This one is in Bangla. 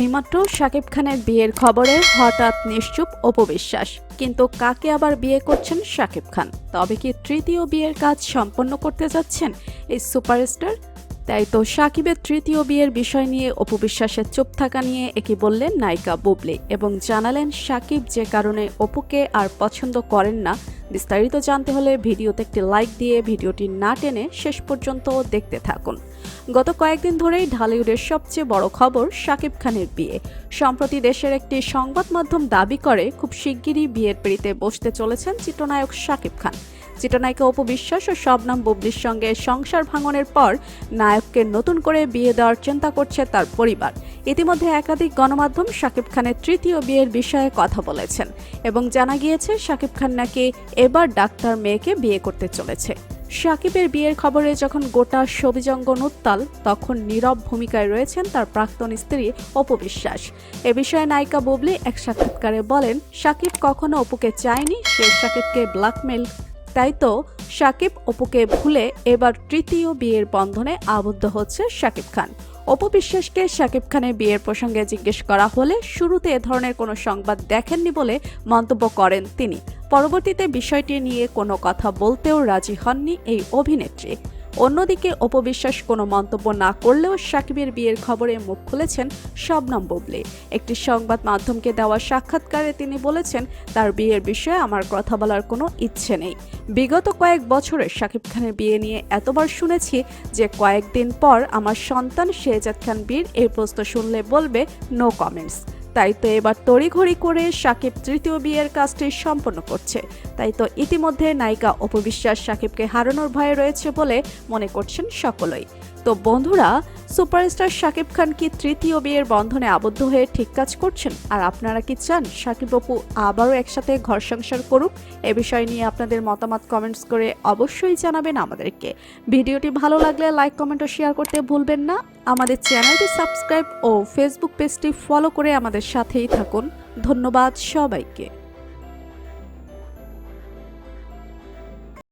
এইমাত্র শাকিব খানের বিয়ের খবরে হঠাৎ নিশ্চুপ অপবিশ্বাস। কিন্তু কাকে আবার বিয়ে করছেন শাকিব খান? তবে কি তৃতীয় বিয়ের কাজ সম্পন্ন করতে যাচ্ছেন এই সুপারস্টার? তাই তো সাকিবের তৃতীয় বিয়ের বিষয় নিয়ে অপবিশ্বাসের চুপ থাকা নিয়ে একে বললেন নায়িকা বুবলি এবং জানালেন সাকিব যে কারণে অপুকে আর পছন্দ করেন না। বিস্তারিত জানতে হলে ভিডিওতে একটি লাইক দিয়ে ভিডিওটি না টেনে শেষ পর্যন্ত দেখতে থাকুন। গত কয়েকদিন ধরেই ঢালিউডের সবচেয়ে বড় খবর শাকিব খানের বিয়ে। সম্প্রতি দেশের একটি সংবাদ মাধ্যম দাবি করে, খুব শিগগিরই বিয়ের পিড়িতে বসতে চলেছেন চিত্রনায়ক শাকিব খান। চিত্রনায়িকা অপু বিশ্বাস ও শবনাম বুবলির সঙ্গে সংসার ভাঙনের পর নায়ককে নতুন করে বিয়ে দেওয়ার চিন্তা করছে তার পরিবার। ইতিমধ্যে একাধিক গণমাধ্যম শাকিব খানের তৃতীয় বিয়ের বিষয়ে কথা বলেছেন এবং জানা গিয়েছে, শাকিব খান নাকি এবার ডাক্তার মেয়েকে বিয়ে করতে চলেছে। সাকিবের বিয়ের খবরে যখন গোটা সবিজঙ্গন উত্তাল, তখন নীরব ভূমিকায় রয়েছেন তার প্রাক্তন স্ত্রী অপবিশ্বাস এ বিষয়ে নায়িকা বুবলি এক সাক্ষাৎকারে বলেন সাকিব কখনো অপুকে চায়নি, সে সাকিবকে ব্ল্যাকমেল তাই তো সাকিব অপুকে ভুলে এবার তৃতীয় বিয়ের বন্ধনে আবদ্ধ হচ্ছে সাকিব খান। অপু বিশ্বাসকে শাকিব খানের বিয়ের প্রসঙ্গে জিজ্ঞেস করা হলে শুরুতে এ ধরনের কোনো সংবাদ দেখেননি বলে মন্তব্য করেন তিনি। পরবর্তীতে বিষয়টি নিয়ে কোনো কথা বলতেও রাজি হননি এই অভিনেত্রী। অন্যদিকে অপবিশ্বাস কোনো মন্তব্য না করলেও সাকিবের বিয়ের খবরে মুখ খুলেছেন শবনম বুবলি। একটি সংবাদ মাধ্যমকে দেওয়া সাক্ষাৎকারে তিনি বলেছেন, তার বিয়ের বিষয়ে আমার কথা বলার কোনো ইচ্ছে নেই। বিগত কয়েক বছরে শাকিব খানের বিয়ে নিয়ে এতবার শুনেছি যে কয়েকদিন পর আমার সন্তান শেহজাদ খান বীর এই প্রশ্ন শুনলে বলবে নো কমেন্টস তাই তো এবার তড়িঘড়ি করে সাকিব তৃতীয় বিয়ের কাজটি সম্পন্ন করছে। তাই তো ইতিমধ্যে নায়িকা অপবিশ্বাস সাকিবকে হারানোর ভয়ে রয়েছে বলে মনে করছেন সকলেই। তো বন্ধুরা সুপারস্টার শাকিব খান কি তৃতীয় বিয়ের বন্ধনে আবদ্ধ হয়ে ঠিক কাজ করছেন? আর আপনারা কি চান সাকিব অপু আবারও একসাথে ঘর সংসার করুক? এ বিষয় নিয়ে আপনাদের মতামত কমেন্টস করে অবশ্যই জানাবেন আমাদেরকে। ভিডিওটি ভালো লাগলে লাইক কমেন্ট ও শেয়ার করতে ভুলবেন না। আমাদের চ্যানেলটি সাবস্ক্রাইব ও ফেসবুক পেজটি ফলো করে আমাদের সাথেই থাকুন। ধন্যবাদ সবাইকে।